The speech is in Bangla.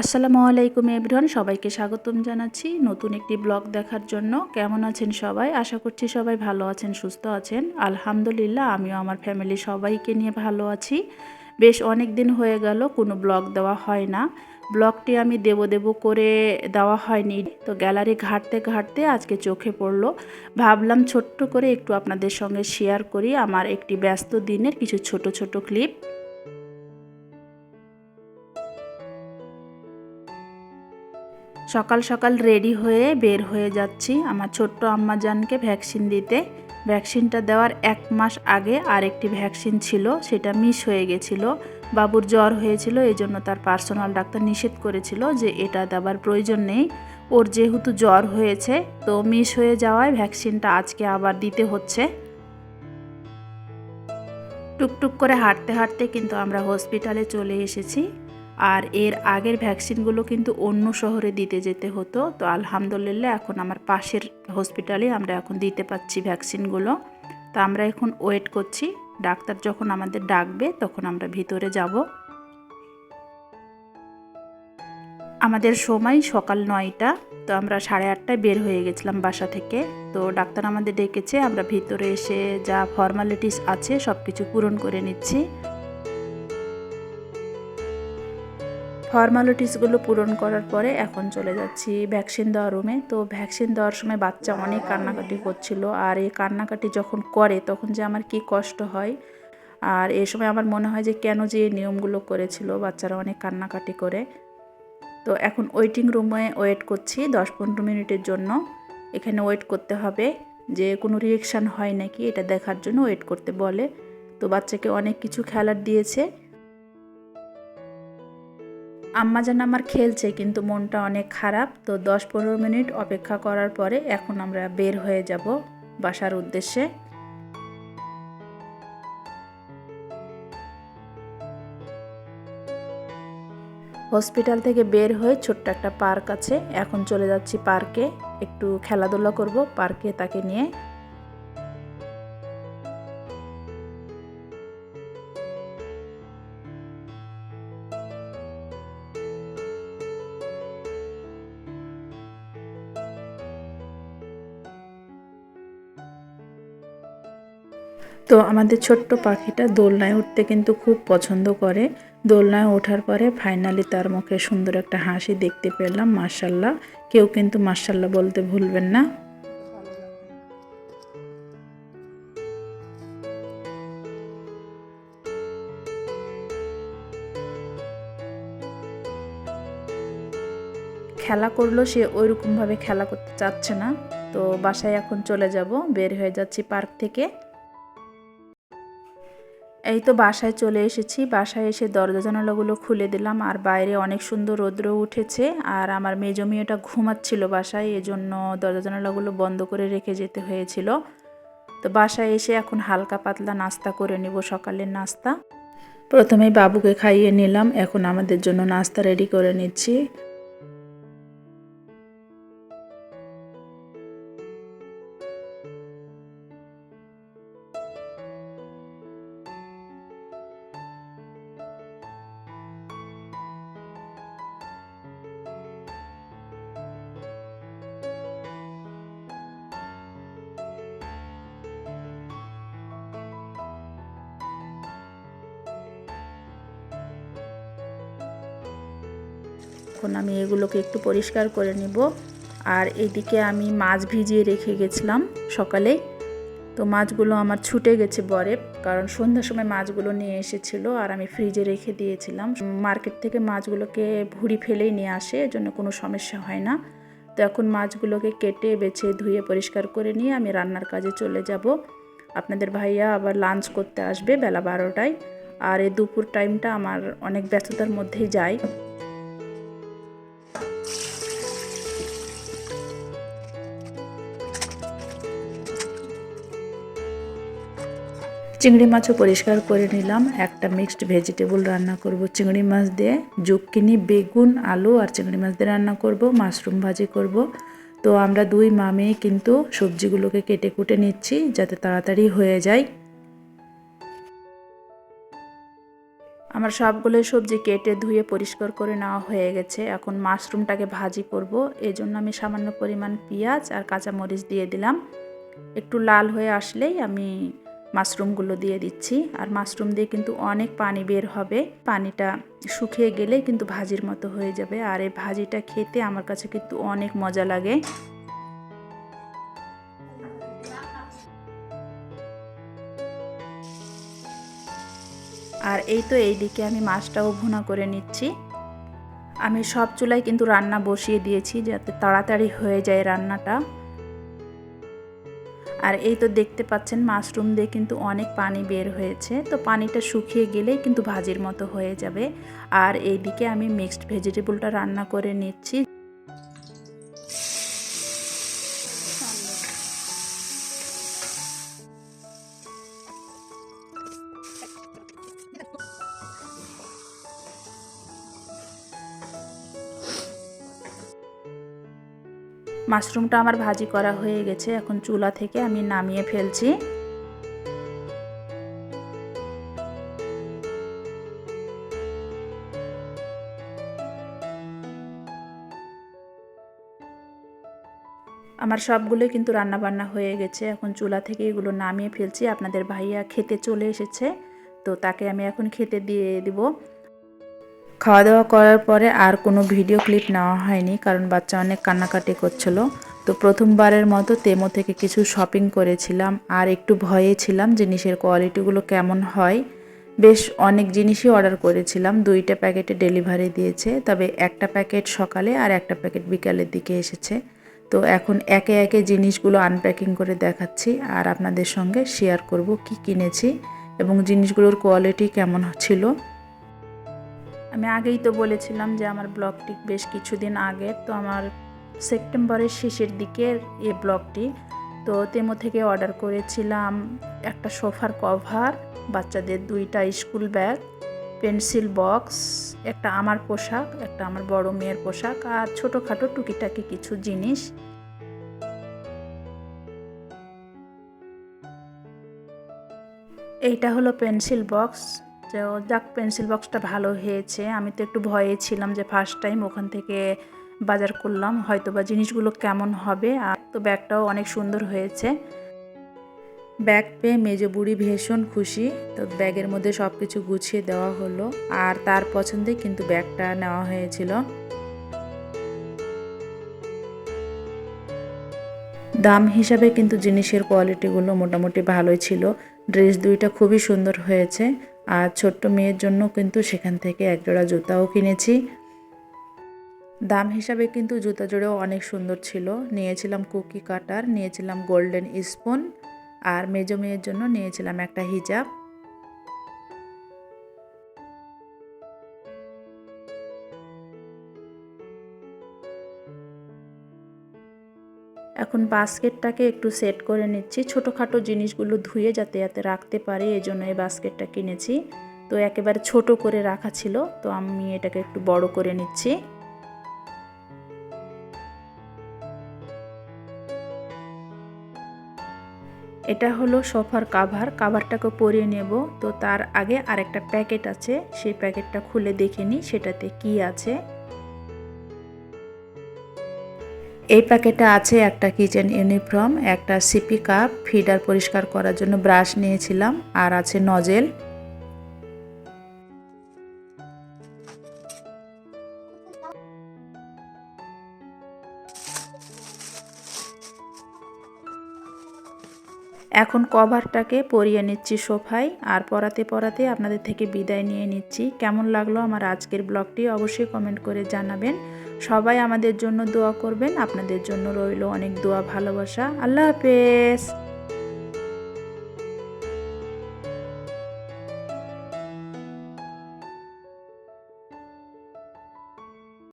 আসসালামু আলাইকুম এভরিওয়ান, সবাইকে স্বাগতম জানাচ্ছি নতুন একটি ব্লগ দেখার জন্য। কেমন আছেন সবাই? আশা করছি সবাই ভালো আছেন, সুস্থ আছেন। আলহামদুলিল্লাহ, আমিও আমার ফ্যামিলি সবাইকে নিয়ে ভালো আছি। বেশ অনেক দিন হয়ে গেল, কোনো ব্লগ দেওয়া হয় না। ব্লগটি আমি দেব দেব করে দেওয়া হয়নি। তো গ্যালারি ঘাটতে ঘাটতে আজকে চোখে পড়ল। ভাবলাম ছোট্ট করে একটু আপনাদের সঙ্গে শেয়ার করি আমার একটি ব্যস্ত দিনের কিছু ছোট ছোট ক্লিপ সকাল সকাল রেডি হয়ে বের হয়ে যাচ্ছি আমার ছোট্ট আম্মাজানকে ভ্যাকসিন দিতে। ভ্যাকসিনটা দেওয়ার এক মাস আগে আরেকটি ভ্যাকসিন ছিল, সেটা মিস হয়ে গেছিল। বাবুর জ্বর হয়েছিল এই জন্য তার পার্সোনাল ডাক্তার নিষেধ করেছিল যে এটা দেওয়ার প্রয়োজন নেই। ওর যেহেতু জ্বর হয়েছে, তো মিস হয়ে যাওয়ায় ভ্যাকসিনটা আজকে আবার দিতে হচ্ছে। টুকটুক করে হাঁটতে হাঁটতে কিন্তু আমরা হসপিটালে চলে এসেছি। আর এর আগের ভ্যাকসিনগুলো কিন্তু অন্য শহরে দিতে যেতে হতো। তো আলহামদুলিল্লাহ এখন আমার পাশের হসপিটালে আমরা এখন দিতে পাচ্ছি ভ্যাকসিনগুলো। তো আমরা এখন ওয়েট করছি। ডাক্তার যখন আমাদের ডাকবে তখন আমরা ভিতরে যাব। আমাদের সময় সকাল নয়টা। তো আমরা সাড়ে আটটায় বের হয়ে গেছিলাম বাসা থেকে। তো ডাক্তার আমাদের ডেকেছে, আমরা ভিতরে এসে যা ফর্মালিটিস আছে সব কিছু পূরণ করে নিচ্ছি। ফর্মালিটিসগুলো পূরণ করার পরে এখন চলে যাচ্ছি ভ্যাকসিন দেওয়ার রুমে। তো ভ্যাকসিন দেওয়ার সময় বাচ্চা অনেক কান্নাকাটি করছিল আর এই কান্নাকাটি যখন করে তখন যে আমার কি কষ্ট হয়। আর এই সময় আমার মনে হয় যে কেন যে এই নিয়মগুলো করেছিল বাচ্চারা অনেক কান্নাকাটি করে। তো এখন ওয়েটিং রুমে ওয়েট করছি দশ পনেরো মিনিটের জন্য। এখানে ওয়েট করতে হবে যে কোনো রিয়েকশান হয় নাকি এটা দেখার জন্য ওয়েট করতে বলে। তো বাচ্চাকে অনেক কিছু খেলার দিয়েছে। আম্মা যেন আমার খেলছে, কিন্তু মনটা অনেক খারাপ। তো দশ পনেরো মিনিট অপেক্ষা করার পরে এখন আমরা বের হয়ে যাব বাসার উদ্দেশ্যে। হসপিটাল থেকে বের হয়ে ছোট্ট একটা পার্ক আছে। এখন চলে যাচ্ছি পার্কে। একটু খেলাধুলা করব, পার্কে তাকে নিয়ে। তো আমাদের ছোট্ট পাখিটা দোলনায় উঠতে কিন্তু খুব পছন্দ করে। দোলনায় ওঠার পরে ফাইনালি তার মুখে সুন্দর একটা হাসি দেখতে পেলাম মার্শাল্লাহ কেউ কিন্তু মার্শাল্লাহ বলতে ভুলবেন না। খেলা করল, সে ওইরকমভাবে খেলা করতে চাচ্ছে না। তো বাসায় এখন চলে যাব, বের হয়ে যাচ্ছি পার্ক থেকে। এই তো বাসায় চলে এসেছি। বাসায় এসে দরজা জানালাগুলো খুলে দিলাম আর বাইরে অনেক সুন্দর রৌদ্র উঠেছে আর আমার মেজো মেয়েটা ঘুমাচ্ছিল বাসায়, এজন্য দরজা জানালাগুলো বন্ধ করে রেখে যেতে হয়েছিল। তো বাসায় এসে এখন হালকা পাতলা নাস্তা করে নিব, সকালের নাস্তা। প্রথমেই বাবুকে খাইয়ে নিলাম, এখন আমাদের জন্য নাস্তা রেডি করে নিচ্ছি। এখন আমি এগুলোকে একটু পরিষ্কার করে নিব। আর এদিকে আমি মাছ ভিজিয়ে রেখে গেছিলাম সকালে। তো মাছগুলো আমার ছুটে গেছে বরফ কারণ সন্ধ্যার সময় মাছগুলো নিয়ে এসেছিল আর আমি ফ্রিজে রেখে দিয়েছিলাম। মার্কেট থেকে মাছগুলোকে ভুড়ি ফেলেই নিয়ে আসে এজন্য কোনো সমস্যা হয় না। তো এখন মাছগুলোকে কেটে, বেছে, ধুয়ে পরিষ্কার করে নিয়ে আমি রান্নার কাজে চলে যাব। আপনাদের ভাইয়া আবার লাঞ্চ করতে আসবে বেলা বারোটায়। আর এই দুপুর টাইমটা আমার অনেক ব্যস্ততার মধ্যেই যায়। চিংড়ি মাছও পরিষ্কার করে নিলাম। একটা মিক্সড ভেজিটেবল রান্না করব। চিংড়ি মাছ দিয়ে জুকিনি বেগুন, আলু আর চিংড়ি মাছ দিয়ে রান্না করব, মাশরুম ভাজি করব। তো আমরা দুই মামে কিন্তু সবজিগুলোকে কেটে কুটে নিচ্ছি যাতে তাড়াতাড়ি হয়ে যায়। আমার সবগুলোই সবজি কেটে ধুয়ে পরিষ্কার করে নেওয়া হয়ে গেছে। এখন মাশরুমটাকে ভাজি করব। এই জন্য আমি সামান্য পরিমাণ পেঁয়াজ আর কাঁচামরিচ দিয়ে দিলাম। একটু লাল হয়ে আসলেই আমি মাশরুমগুলো দিয়ে দিচ্ছি। আর মাশরুম দিয়ে কিন্তু অনেক পানি বের হবে। পানিটা শুকিয়ে গেলে কিন্তু ভাজির মতো হয়ে যাবে। আর এই ভাজিটা খেতে আমার কাছে কিন্তু অনেক মজা লাগে। আর এই তো এইদিকে আমি মাছটাও ভুনা করে নিচ্ছি। আমি সব চুলায় কিন্তু রান্না বসিয়ে দিয়েছি যাতে তাড়াতাড়ি হয়ে যায় রান্নাটা। আর এই তো দেখতে পাচ্ছেন মাশরুম দিয়ে কিন্তু অনেক পানি বের হয়েছে। তো পানিটা শুকিয়ে গেলেই কিন্তু ভাজির মতো হয়ে যাবে। আর এইদিকে আমি মিক্সড ভেজিটেবলটা রান্না করে নিচ্ছি। মাশরুমটা আমার ভাজি করা হয়ে গেছে। এখন চুলা থেকে আমি নামিয়ে ফেলছি। আমার সবগুলোই কিন্তু রান্না বান্না হয়ে গেছে। এখন চুলা থেকে এগুলো নামিয়ে ফেলছি। আপনাদের ভাইয়া খেতে চলে এসেছে, তো তাকে আমি এখন খেতে দিয়ে দিব। খাওয়া দাওয়া করার পরে আর কোনো ভিডিও ক্লিপ নেওয়া হয়নি, কারণ বাচ্চা অনেক কান্নাকাটি করছিল। তো প্রথমবারের মতো তেমো থেকে কিছু শপিং করেছিলাম, আর একটু ভয়ে ছিলাম জিনিসের কোয়ালিটিগুলো কেমন হয়। বেশ অনেক জিনিসই অর্ডার করেছিলাম, দুইটা প্যাকেটে ডেলিভারি দিয়েছে, তবে একটা প্যাকেট সকালে আর একটা প্যাকেট বিকালের দিকে এসেছে। তো এখন একে একে জিনিসগুলো আনপ্যাকিং করে দেখাচ্ছি, আর আপনাদের সঙ্গে শেয়ার করব কি কিনেছি এবং জিনিসগুলোর কোয়ালিটি কেমন ছিল। আমি আগেই তো বলেছিলাম যে আমার ব্লগটি বেশ কিছুদিন আগে, তো আমার সেপ্টেম্বরের শেষের দিকের এই ব্লগটি। তো তেমো থেকে অর্ডার করেছিলাম একটা সোফার কভার, বাচ্চাদের দুইটা স্কুল ব্যাগ, পেন্সিল বক্স, একটা আমার পোশাক, একটা আমার বড় মেয়ের পোশাক, আর ছোটোখাটো টুকিটাকি কিছু জিনিস। এইটা হলো পেন্সিল বক্স তো যাক পেন্সিল বক্সটা ভালো হয়েছে। আমি তো একটু ভয়ে ছিলাম যে ফার্স্ট টাইম ওখান থেকে বাজার করলাম হয়তো বা জিনিসগুলো কেমন হবে। আর তো ব্যাগটাও অনেক সুন্দর হয়েছে। ব্যাগ পেয়ে মেজো বুড়ি ভীষণ খুশি। তো ব্যাগের মধ্যে সব কিছু গুছিয়ে দেওয়া হলো। আর তার পছন্দে কিন্তু ব্যাগটা নেওয়া হয়েছিল। দাম হিসাবে কিন্তু জিনিসের কোয়ালিটিগুলো মোটামুটি ভালোই ছিল। ড্রেস দুইটা খুবই সুন্দর হয়েছে। আর ছোট্ট মেয়ের জন্য কিন্তু সেখান থেকে একজোড়া জুতাও কিনেছি। দাম হিসাবে কিন্তু জুতা জোড়েও অনেক সুন্দর ছিল। নিয়েছিলাম কুকি কাটার, নিয়েছিলাম গোল্ডেন স্পুন আর মেজো মেয়ের জন্য নিয়েছিলাম একটা হিজাব। এখন বাস্কেটটাকে একটু সেট করে নিচ্ছি। ছোটোখাটো জিনিসগুলো ধুয়ে যাতে যাতে রাখতে পারি এই জন্য এই বাস্কেটটা কিনেছি। তো একেবারে ছোট করে রাখা ছিল, তো আমি এটাকে একটু বড় করে নিচ্ছি। এটা হলো সোফার কাভার। কাভারটাকে পরিয়ে নেব। তো তার আগে আরেকটা প্যাকেট আছে, সেই প্যাকেটটা খুলে দেখে নিই, সেটাতে কি আছে। এই প্যাকেটে আছে একটা কিচেন ইউনিফর্ম, একটা সিপি কাপ, ফিডার পরিষ্কার করার জন্য ব্রাশ নিয়েছিলাম, আর আছে নজেল। এখন কভারটাকে পরিয়ে নিচ্ছি সোফায় আর পরাতে পরাতে আপনাদের থেকে বিদায় নিয়ে নিচ্ছি। কেমন লাগল আমার আজকের ব্লগটি অবশ্যই কমেন্ট করে জানাবেন। সবাই আমাদের জন্য দোয়া করবেন, আপনাদের জন্য রইল অনেক দোয়া ভালোবাসা। আল্লাহ হাফেজ!